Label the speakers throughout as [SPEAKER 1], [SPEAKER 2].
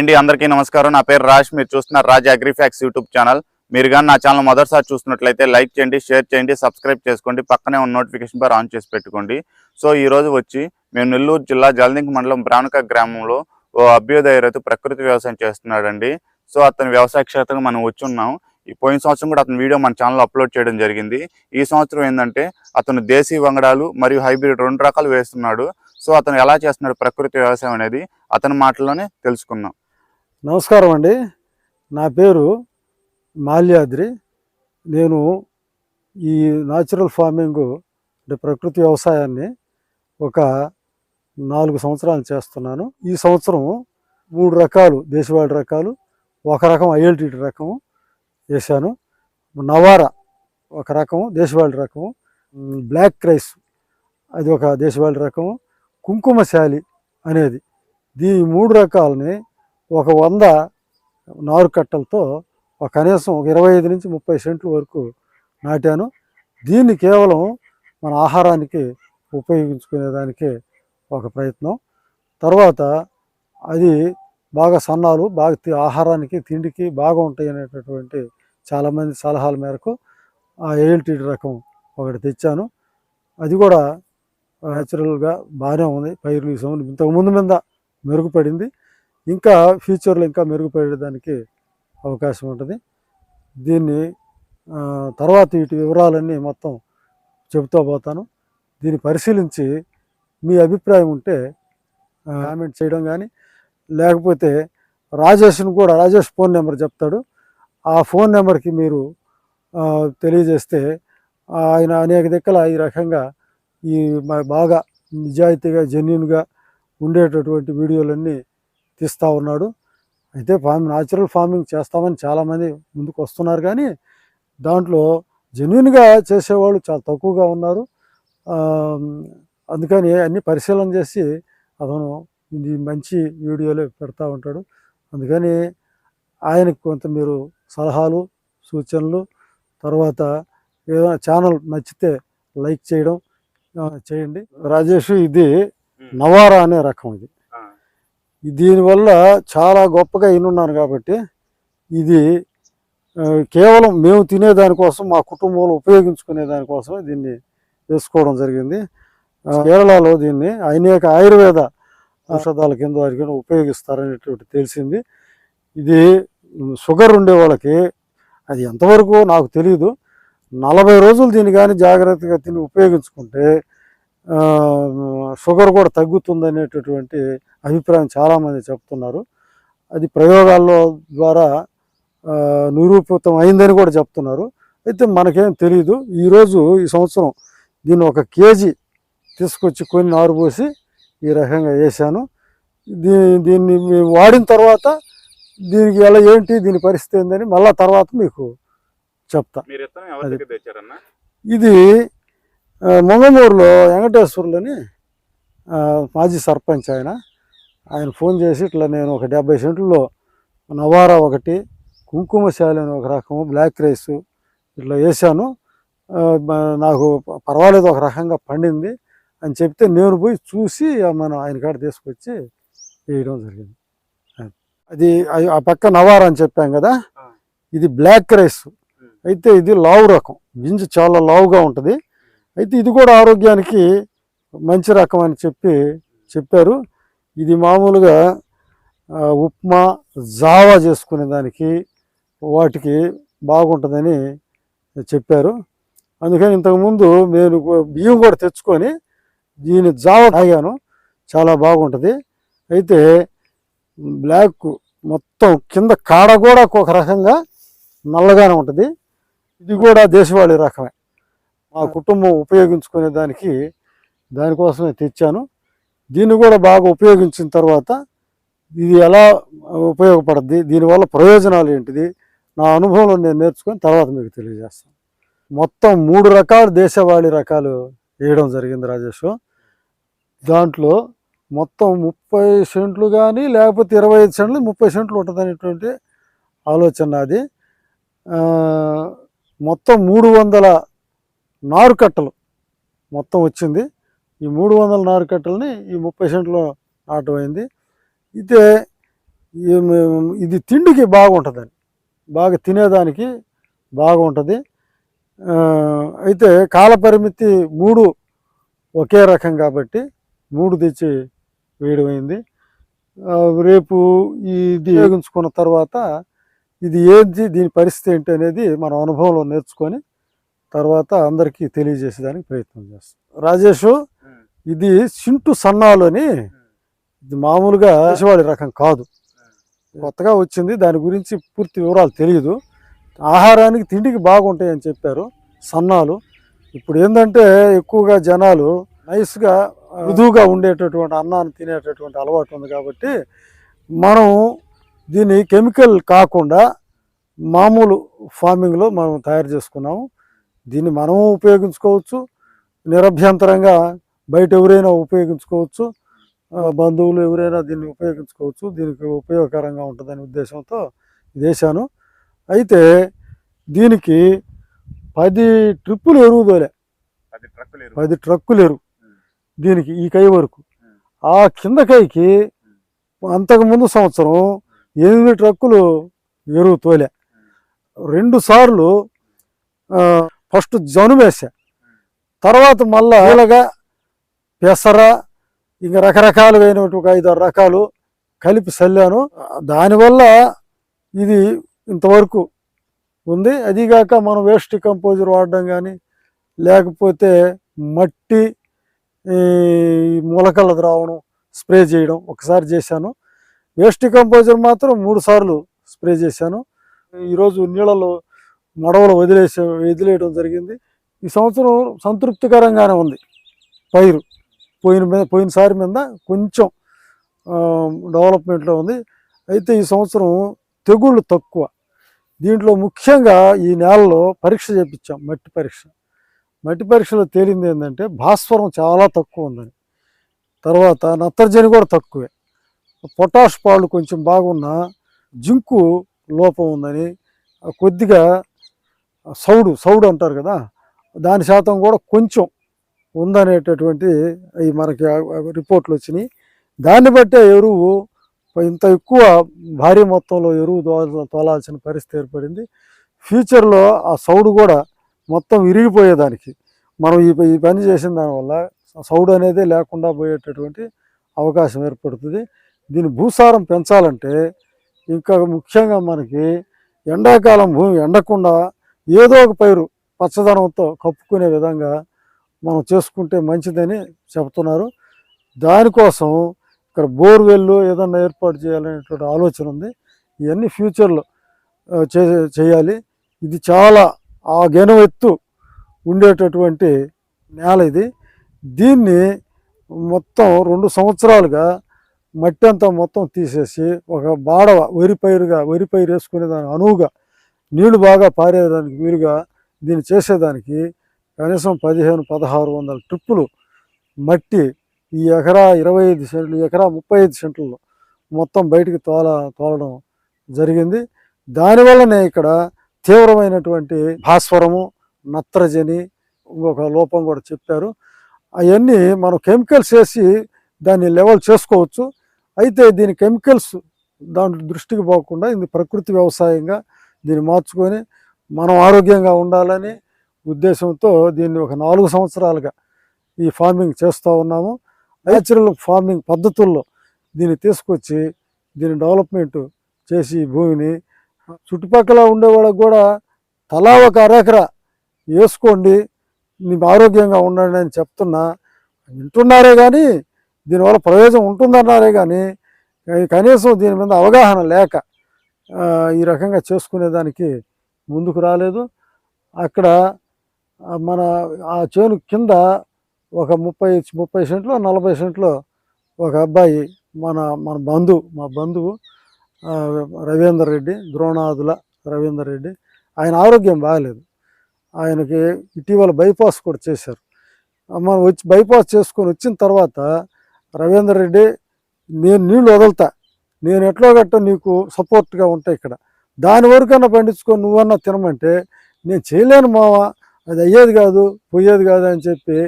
[SPEAKER 1] అండి అందరికీ నమస్కారం. నా పేరు రాజ్ మీరు చూస్తున్నారు రాజ్ అగ్రిఫ్యాక్స్ యూట్యూబ్ ఛానల్. మీరు కానీ నా ఛానల్ మొదటిసారి చూస్తున్నట్లయితే లైక్ చేయండి షేర్ చేయండి సబ్స్క్రైబ్ చేసుకోండి పక్కనే ఉన్న నోటిఫికేషన్ బార్ ఆన్ చేసి పెట్టుకోండి. సో ఈ రోజు వచ్చి మేము నెల్లూరు జిల్లా జలదింక మండలం బ్రాణక గ్రామంలో ఓ అభ్యుదయ రైతు ప్రకృతి వ్యవసాయం చేస్తున్నాడండి. సో అతని వ్యవసాయ క్షేత్రంగా మనం వచ్చి ఉన్నాం. ఈ పోయిన సంవత్సరం కూడా అతని వీడియో మన ఛానల్ అప్లోడ్ చేయడం జరిగింది. ఈ సంవత్సరం ఏంటంటే అతను దేశీ వంగడాలు మరియు హైబ్రిడ్ రెండు రకాలు వేస్తున్నాడు. సో అతను ఎలా చేస్తున్నాడు ప్రకృతి వ్యవసాయం అనేది అతని మాటల్లోనే తెలుసుకుందాం.
[SPEAKER 2] నమస్కారం అండి. నా పేరు మాల్యాద్రి. నేను ఈ న్యాచురల్ ఫార్మింగ్ అంటే ప్రకృతి వ్యవసాయాన్ని ఒక నాలుగు సంవత్సరాలు చేస్తున్నాను. ఈ సంవత్సరం మూడు రకాలు దేశవాళి రకాలు ఒక రకం ఐఎల్టీటీ రకము వేశాను. నవారా ఒక రకము దేశవాళి రకము బ్లాక్ క్రైస్ అది ఒక దేశవాళి రకము కుంకుమశాలి అనేది. ఈ మూడు రకాలని ఒక వంద నారు కట్టలతో ఒక కనీసం ఒక ఇరవై ఐదు నుంచి ముప్పై సెంట్ల వరకు నాటాను. దీన్ని కేవలం మన ఆహారానికి ఉపయోగించుకునేదానికే ఒక ప్రయత్నం. తర్వాత అది బాగా సన్నాలు బాగా ఆహారానికి తిండికి బాగా ఉంటాయి అనేటటువంటి చాలామంది సలహాల మేరకు ఆ ఏఎల్టీడీ రకం ఒకటి తెచ్చాను. అది కూడా న్యాచురల్గా బాగానే ఉంది. పైరులు ఈ ఇంతకు ముందు మీద మెరుగుపడింది. ఇంకా ఫ్యూచర్లో ఇంకా మెరుగుపడేదానికి అవకాశం ఉంటుంది. దీన్ని తర్వాత వీటి వివరాలన్నీ మొత్తం చెబుతూ పోతాను. దీన్ని పరిశీలించి మీ అభిప్రాయం ఉంటే కామెంట్ చేయడం కానీ లేకపోతే రాజేష్ను కూడా రాజేష్ ఫోన్ నెంబర్ చెప్తాడు. ఆ ఫోన్ నెంబర్కి మీరు తెలియజేస్తే ఆయన అనేక దిక్కల ఈ రకంగా ఈ బాగా నిజాయితీగా జెన్యున్గా ఉండేటటువంటి వీడియోలన్నీ తీస్తూ ఉన్నాడు. అయితే ఫార్మ్ న్యాచురల్ ఫార్మింగ్ చేస్తామని చాలామంది ముందుకు వస్తున్నారు. కానీ దాంట్లో జెన్యున్గా చేసేవాళ్ళు చాలా తక్కువగా ఉన్నారు. అందుకని అన్ని పరిశీలన చేసి అతను ఇది మంచి వీడియోలే పెడతా ఉంటాడు. అందుకని ఆయనకు కొంత మీరు సలహాలు సూచనలు తర్వాత ఏదైనా ఛానల్ నచ్చితే లైక్ చేయడం చేయండి. రాజేష్ ఇది నవారా అనే రకం ఇది. దీనివల్ల చాలా గొప్పగా ఇన్నున్నాను కాబట్టి ఇది కేవలం మేము తినేదానికోసం మా కుటుంబంలో ఉపయోగించుకునే దానికోసం దీన్ని వేసుకోవడం జరిగింది. కేరళలో దీన్ని అనేక ఆయుర్వేద ఔషధాల కింద వారికి ఉపయోగిస్తారనేటువంటి తెలిసింది. ఇది షుగర్ ఉండే వాళ్ళకి అది ఎంతవరకు నాకు తెలియదు నలభై రోజులు దీన్ని కానీ జాగ్రత్తగా తిని ఉపయోగించుకుంటే షుగర్ కూడా తగ్గుతుంది అనేటటువంటి అభిప్రాయం చాలామంది చెప్తున్నారు. అది ప్రయోగాల్లో ద్వారా నిరూపితం అయిందని కూడా చెప్తున్నారు. అయితే మనకేం తెలియదు ఈరోజు ఈ సంవత్సరం దీన్ని ఒక కేజీ తీసుకొచ్చి కొన్ని నారు పోసి ఈ రకంగా వేసాను దీ దీన్ని వాడిన తర్వాత దీనికి ఎలా ఏంటి దీని పరిస్థితి ఏందని మళ్ళా తర్వాత మీకు చెప్తా. ఇది మొంగమూరులో వెంకటేశ్వర్లని మాజీ సర్పంచ్ ఆయన ఆయన ఫోన్ చేసి ఇట్లా నేను ఒక డెబ్బై సెంట్లలో నవారా ఒకటి కుంకుమశాలి అని ఒక రకము బ్లాక్ రైస్ ఇట్లా వేసాను నాకు పర్వాలేదు ఒక రకంగా పండింది అని చెప్తే నేను పోయి చూసి మన ఆయన కాడ తీసుకొచ్చి వేయడం జరిగింది. అది ఆ- పక్క నవారా అని చెప్పాం కదా. ఇది బ్లాక్ రైస్. అయితే ఇది లావు రకం. గింజ చాలా లావుగా ఉంటుంది. అయితే ఇది కూడా ఆరోగ్యానికి మంచి రకం అని చెప్పి చెప్పారు. ఇది మామూలుగా ఉప్మా జావా చేసుకునే దానికి వాటికి బాగుంటుందని చెప్పారు. అందుకని ఇంతకుముందు నేను బియ్యం కూడా తెచ్చుకొని దీని జావ తాగాను. చాలా బాగుంటుంది. అయితే బ్లాక్ మొత్తం కింద కాడ కూడా ఒక రకంగా నల్లగానే ఉంటుంది. ఇది కూడా దేశవాళీ రకమే. మా కుటుంబం ఉపయోగించుకునే దానికి దానికోసమే తెచ్చాను. దీన్ని కూడా బాగా ఉపయోగించిన తర్వాత ఇది ఎలా ఉపయోగపడుద్ది దీనివల్ల ప్రయోజనాలు ఏంటిది నా అనుభవంలో నేను నేర్చుకొని తర్వాత మీకు తెలియజేస్తాను. మొత్తం మూడు రకాల దేశవాళీ రకాలు వేయడం జరిగింది రాజేష్. దాంట్లో మొత్తం ముప్పై సెంట్లు కానీ లేకపోతే ఇరవై ఐదు సెంట్లు ముప్పై సెంట్లు ఉంటుంది అనేటువంటి ఆలోచన ఆ, మొత్తం మూడు వందల నారు కట్టలు మొత్తం వచ్చింది. ఈ మూడు వందల నారు కట్టలని ఈ ముప్పై సెంట్లో నాటమైంది. అయితే ఇది తిండికి బాగుంటుందని బాగా తినేదానికి బాగుంటుంది. అయితే కాలపరిమితి మూడు ఒకే రకం కాబట్టి మూడు తెచ్చి వేయడం అయింది రేపు ఇది ఉపయోగించుకున్న తర్వాత ఇది ఏంటి దీని పరిస్థితి ఏంటి అనేది మనం అనుభవంలో నేర్చుకొని తర్వాత అందరికీ తెలియజేసేదానికి ప్రయత్నం చేస్తాం. రాజేష్ ఇది సింటు సన్నాలు అని ఇది మామూలుగా దేశవాళి రకం కాదు. కొత్తగా వచ్చింది దాని గురించి పూర్తి వివరాలు తెలియదు ఆహారానికి తిండికి బాగుంటాయి అని చెప్పారు సన్నాలు. ఇప్పుడు ఏంటంటే ఎక్కువగా జనాలు నైస్గా మృదువుగా ఉండేటటువంటి అన్నాన్ని తినేటటువంటి అలవాటు ఉంది కాబట్టి మనం దీన్ని కెమికల్ కాకుండా మామూలు ఫార్మింగ్లో మనం తయారు చేసుకున్నాము. దీన్ని మనము ఉపయోగించుకోవచ్చు. నిరభ్యంతరంగా బయట ఎవరైనా ఉపయోగించుకోవచ్చు. బంధువులు ఎవరైనా దీన్ని ఉపయోగించుకోవచ్చు. దీనికి ఉపయోగకరంగా ఉంటుందనే ఉద్దేశంతో వేశాను. అయితే దీనికి పది ట్రిప్పులు ఎరువు తోలే.
[SPEAKER 1] పది ట్రక్కులు ఎరువు.
[SPEAKER 2] దీనికి ఈ కై వరకు. ఆ కింద కైకి అంతకు ముందు సంవత్సరం ఎనిమిది ట్రక్కులు ఎరువు తోలే. రెండు సార్లు ఫస్ట్ జను వేసా. తర్వాత మళ్ళా ఇలాగా పెసర ఇంకా అయినటువంటి ఒక ఐదారు రకాలు కలిపి చల్లాను. దానివల్ల ఇది ఇంతవరకు ఉంది. అదిగాక మనం వేస్ట్ కంపోజర్ వాడడం కానీ లేకపోతే మట్టి ఈ మొలకల ద్రావణం స్ప్రే చేయడం ఒకసారి చేశాను. వేస్ట్ కంపోజర్ మాత్రం మూడు సార్లు స్ప్రే చేశాను. ఈరోజు నీళ్ళలో మడవలు వదిలేసే వదిలేయడం జరిగింది. ఈ సంవత్సరం సంతృప్తికరంగానే ఉంది. పైరు పోయిన మీద పోయినసారి మీద కొంచెం డెవలప్మెంట్లో ఉంది. అయితే ఈ సంవత్సరం తెగుళ్ళు తక్కువ. దీంట్లో ముఖ్యంగా ఈ నేలలో పరీక్ష చేపించాం మట్టి పరీక్ష. మట్టి పరీక్షలో తేలింది ఏంటంటే భాస్వరం చాలా తక్కువ ఉందని. తర్వాత నత్రజని కూడా తక్కువే. పొటాష్ పాళ్ళు కొంచెం బాగున్నా జింకు లోపం ఉందని. కొద్దిగా సౌడు సౌడు అంటారు కదా దాని శాతం కూడా కొంచెం ఉందనేటటువంటి ఈ మనకి రిపోర్ట్లు వచ్చినాయి. దాన్ని బట్టే ఎరువు ఇంత ఎక్కువ భారీ మొత్తంలో ఎరువు తోలాల్సిన పరిస్థితి ఏర్పడింది. ఫ్యూచర్లో ఆ సౌడు కూడా మొత్తం విరిగిపోయేదానికి. మనం ఈ ఈ పని చేసిన దానివల్ల సౌడు అనేది లేకుండా పోయేటటువంటి అవకాశం ఏర్పడుతుంది. దీని భూసారం పెంచాలంటే ఇంకా ముఖ్యంగా మనకి ఎండాకాలం భూమి ఎండకుండా ఏదో ఒక పైరు పచ్చదనంతో కప్పుకునే విధంగా మనం చేసుకుంటే మంచిదని చెప్తున్నారు దానికోసం ఇక్కడ బోర్వెల్ ఏదన్నా ఏర్పాటు చేయాలనేటువంటి ఆలోచన ఉంది. ఇవన్నీ ఫ్యూచర్లో చే చేయాలి. ఇది చాలా ఆ గెనువెత్తు ఉండేటటువంటి నేల ఇది. దీన్ని మొత్తం రెండు సంవత్సరాలుగా మట్టి అంతా మొత్తం తీసేసి ఒక బాడవ వరి పైరుగా వరి పైరు వేసుకునే దాని అనువుగా నీళ్ళు బాగా పారేదానికి వీలుగా దీన్ని చేసేదానికి కనీసం పదిహేను పదహారు వందల ట్రిప్పులు మట్టి ఈ ఎకరా ఇరవై ఐదు సెంట్లు ఈ ఎకరా ముప్పై ఐదు సెంట్లలో మొత్తం బయటికి తోల తోలడం జరిగింది. దానివల్లనే ఇక్కడ తీవ్రమైనటువంటి భాస్వరము నత్రజని ఇంకొక లోపం కూడా చెప్పారు. అవన్నీ మనం కెమికల్స్ వేసి దాన్ని లెవెల్ చేసుకోవచ్చు. అయితే దీని కెమికల్స్ దాంట్లో దృష్టికి పోకుండా ఇది ప్రకృతి వ్యవసాయంగా దీన్ని మార్చుకొని మనం ఆరోగ్యంగా ఉండాలని ఉద్దేశంతో దీన్ని ఒక నాలుగు సంవత్సరాలుగా ఈ ఫార్మింగ్ చేస్తూ ఉన్నాము. న్యాచురల్ ఫార్మింగ్ పద్ధతుల్లో దీన్ని తీసుకొచ్చి దీని డెవలప్మెంట్ చేసి భూమిని చుట్టుపక్కల ఉండే వాళ్ళకు కూడా తలా ఒక అరెకరా వేసుకోండి మీకు ఆరోగ్యంగా ఉండండి అని చెప్తున్నా. వింటున్నారే కానీ దీనివల్ల ప్రయోజనం ఉంటుందన్నారే కానీ కానీ కనీసం దీని మీద అవగాహన లేక ఈ రకంగా చేసుకునేదానికి ముందుకు రాలేదు. అక్కడ మన ఆ చేను కింద ఒక ముప్పై ముప్పై సెంట్లో నలభై సెంట్లో ఒక అబ్బాయి మన మన బంధువు మా బంధువు రవీందర్ రెడ్డి ద్రోణాదుల రవీందర్ రెడ్డి ఆయన ఆరోగ్యం బాగలేదు. ఆయనకి ఇటీవల బైపాస్ కూడా చేశారు. మనం వచ్చి బైపాస్ చేసుకొని వచ్చిన తర్వాత రవీందర్ రెడ్డి నేను నీళ్ళు వదులుతా నేను ఎట్లో గట్ట నీకు సపోర్ట్గా ఉంటా ఇక్కడ? దాని వరకన్నా పండించుకొని నువ్వన్నా తినమంటే నేను చేయలేను మావా. అది అయ్యేది కాదు పోయేది కాదు అని చెప్పి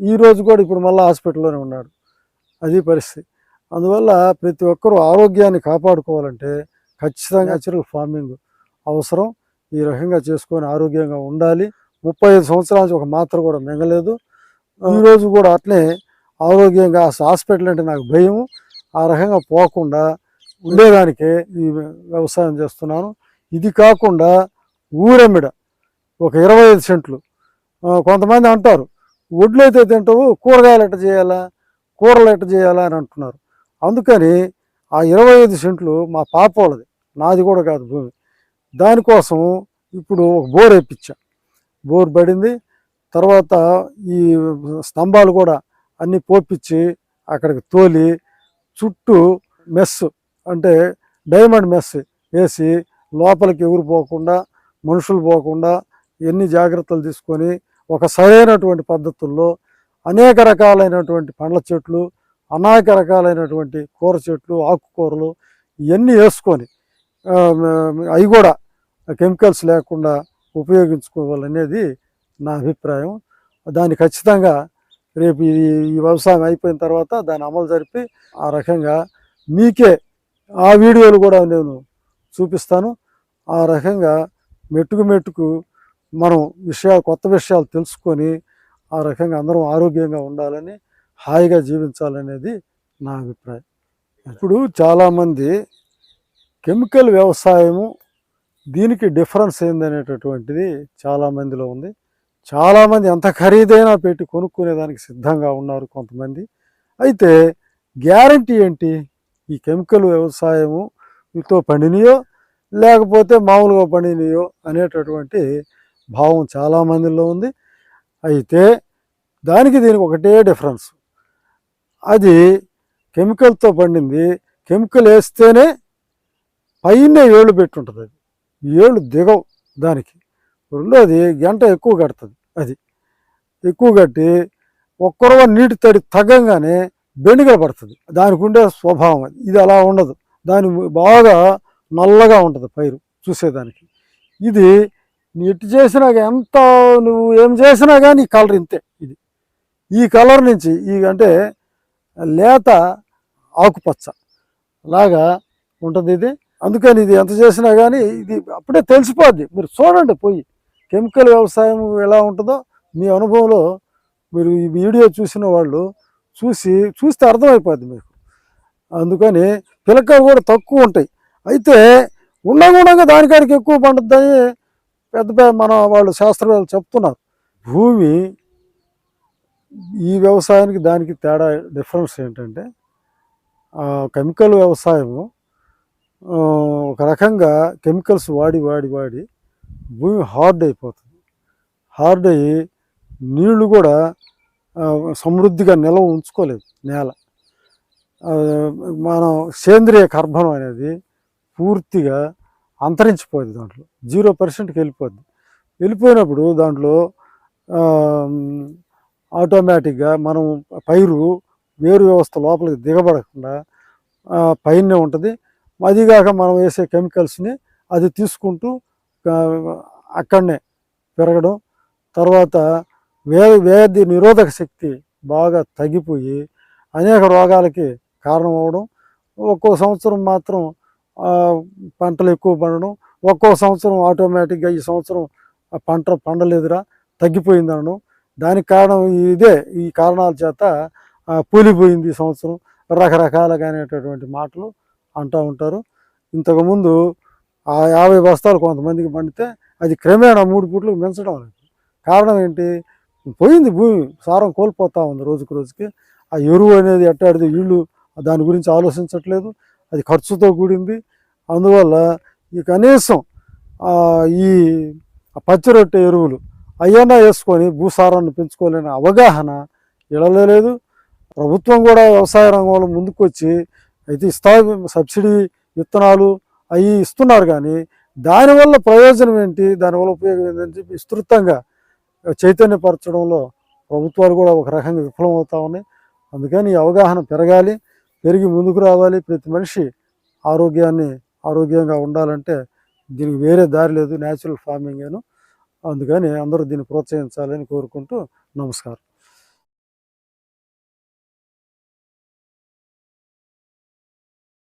[SPEAKER 2] ఈ రోజు కూడా ఇప్పుడు మళ్ళీ హాస్పిటల్లోనే ఉన్నాడు. అది పరిస్థితి. అందువల్ల ప్రతి ఒక్కరూ ఆరోగ్యాన్ని కాపాడుకోవాలంటే ఖచ్చితంగా న్యాచురల్ ఫార్మింగ్ అవసరం. ఈ రకంగా చేసుకొని ఆరోగ్యంగా ఉండాలి. ముప్పై ఐదు సంవత్సరాల నుంచి ఒక మాత్ర కూడా మింగలేదు. ఈ రోజు కూడా అట్లే ఆరోగ్యంగా హాస్పిటల్ అంటే నాకు భయం ఆ రకంగా పోకుండా ఉండేదానికే ఈ వ్యవసాయం చేస్తున్నాను. ఇది కాకుండా ఊరెమ్మిడ ఒక ఇరవై ఐదు సెంట్లు. కొంతమంది అంటారు వడ్లు అయితే తింటావు కూరగాయలు ఎట్ట చేయాలా కూరలు ఎట్ట చేయాలా అని అంటున్నారు. అందుకని ఆ ఇరవై ఐదు సెంట్లు మా పాప వాళ్ళది నాది కూడా కాదు భూమి. దానికోసం ఇప్పుడు ఒక బోర్ వేయించా బోర్ పడింది తర్వాత ఈ స్తంభాలు కూడా అన్నీ పోపించి అక్కడికి తోలి చుట్టూ మెస్సు అంటే డైమండ్ మెస్ వేసి లోపలికి ఎవరు పోకుండా మనుషులు పోకుండా ఎన్ని జాగ్రత్తలు తీసుకొని ఒక సరైనటువంటి పద్ధతుల్లో అనేక రకాలైనటువంటి పండ్ల చెట్లు అనేక రకాలైనటువంటి కూర చెట్లు ఆకుకూరలు ఇవన్నీ వేసుకొని అవి కూడా కెమికల్స్ లేకుండా ఉపయోగించుకోవాలనేది నా అభిప్రాయం. దాన్ని ఖచ్చితంగా రేపు ఈ ఈ వ్యవసాయం అయిపోయిన తర్వాత దాన్ని అమలు జరిపి ఆ రకంగా మీకే ఆ వీడియోలు కూడా నేను చూపిస్తాను. ఆ రకంగా మెట్టుకు మెట్టుకు మనం విషయాలు కొత్త విషయాలు తెలుసుకొని ఆ రకంగా అందరం ఆరోగ్యంగా ఉండాలని హాయిగా జీవించాలనేది నా అభిప్రాయం. ఇప్పుడు చాలామంది కెమికల్ వ్యవసాయము దీనికి డిఫరెన్స్ ఏందనేటటువంటిది చాలామందిలో ఉంది. చాలామంది ఎంత ఖరీదైనా పెట్టి కొనుక్కునేదానికి సిద్ధంగా ఉన్నారు కొంతమంది. అయితే గ్యారంటీ ఏంటి? ఈ కెమికల్ వ్యవసాయముతో పండినయో లేకపోతే మామూలుగా పండినయో అనేటటువంటి భావం చాలామందిలో ఉంది. అయితే దానికి దీనికి ఒకటే డిఫరెన్స్. అది కెమికల్తో పండింది కెమికల్ వేస్తేనే పైన ఏళ్ళు పెట్టుంటుంది అది. ఏళ్ళు దిగవు దానికి. రెండోది గంట ఎక్కువ కడుతుంది అది. ఎక్కువ కట్టి ఒక్కరవ నీటి తడి తగ్గంగానే బెండిగా పడుతుంది. దానికి ఉండే స్వభావం అది. ఇది అలా ఉండదు. దాని బాగా నల్లగా ఉంటుంది పైరు చూసేదానికి. ఇది నీ చేసినా ఎంత నువ్వు ఏం చేసినా కానీ ఈ కలర్ ఇంతే ఇది. ఈ కలర్ నుంచి ఈ అంటే లేత ఆకుపచ్చ లాగా ఉంటుంది ఇది. అందుకని ఇది ఎంత చేసినా కానీ ఇది అప్పుడే తెలిసిపోద్ది. మీరు చూడండి పోయి కెమికల్ వ్యవసాయం ఎలా ఉంటుందో మీ అనుభవంలో మీరు ఈ వీడియో చూసిన వాళ్ళు చూసి చూస్తే అర్థమైపోద్ది మీకు. అందుకని పిలకలు కూడా తక్కువ ఉంటాయి. అయితే ఉండకుండా దానికాడికి ఎక్కువ పండుద్దని పెద్ద పెద్ద మన వాళ్ళు శాస్త్రవేత్తలు చెప్తున్నారు. భూమి ఈ వ్యవసాయానికి దానికి తేడా డిఫరెన్స్ ఏంటంటే కెమికల్ వ్యవసాయము ఒక రకంగా కెమికల్స్ వాడి వాడి వాడి భూమి హార్డ్ అయిపోతుంది. హార్డ్ అయ్యి నీళ్ళు కూడా సమృద్ధిగా నిల్వ ఉంచుకోలేదు నేల. మనం సేంద్రియ కర్బనం అనేది పూర్తిగా అంతరించిపోయింది దాంట్లో. జీరో పర్సెంట్కి వెళ్ళిపోద్ది. వెళ్ళిపోయినప్పుడు దాంట్లో ఆటోమేటిక్గా మనం పైరు వేరు వ్యవస్థ లోపలికి దిగబడకుండా పైనే ఉంటుంది. అదిగాక మనం వేసే కెమికల్స్ని అది తీసుకుంటూ అక్కడనే పెరగడం. తర్వాత వే వ్యాధి నిరోధక శక్తి బాగా తగ్గిపోయి అనేక రోగాలకి కారణం ఒక్కో సంవత్సరం మాత్రం పంటలు ఎక్కువ పండడం ఒక్కో సంవత్సరం ఆటోమేటిక్గా ఈ సంవత్సరం పంట పండలేదురా తగ్గిపోయింది అనడం. దానికి కారణం ఇదే ఈ కారణాల చేత ఆ, కూలిపోయింది ఈ సంవత్సరం. రకరకాలుగా అనేటటువంటి మాటలు అంటూ ఉంటారు. ఇంతకుముందు ఆ యాభై బస్తాలు కొంతమందికి పండితే అది క్రమేణా మూడు పూట్లు పెంచడం లేదు. కారణం ఏంటి? పోయింది భూమి సారం కోల్పోతా ఉంది రోజుకు రోజుకి. ఆ ఎరువు అనేది ఎట్టాడిది వీళ్ళు దాని గురించి ఆలోచించట్లేదు అది ఖర్చుతో కూడింది. అందువల్ల ఈ కనీసం ఈ పచ్చి రొట్టె ఎరువులు అయ్యన్నా వేసుకొని భూసారాన్ని పెంచుకోలేని అవగాహన ఇళ్ళలో లేదు ప్రభుత్వం కూడా వ్యవసాయ రంగంలో ముందుకు వచ్చి అయితే ఇస్తా సబ్సిడీ విత్తనాలు అవి ఇస్తున్నారు కానీ దానివల్ల ప్రయోజనం ఏంటి దానివల్ల ఉపయోగం ఏంటని చెప్పి విస్తృతంగా చైతన్యపరచడంలో ప్రభుత్వాలు కూడా ఒక రకంగా విఫలమవుతా ఉన్నాయి. అందుకని అవగాహన పెరగాలి పెరిగి ముందుకు రావాలి. ప్రతి మనిషి ఆరోగ్యాన్ని ఆరోగ్యంగా ఉండాలంటే దీనికి వేరే దారి లేదు న్యాచురల్ ఫార్మింగ్ అందుకని అందరూ దీన్ని ప్రోత్సహించాలని కోరుకుంటూ నమస్కారం.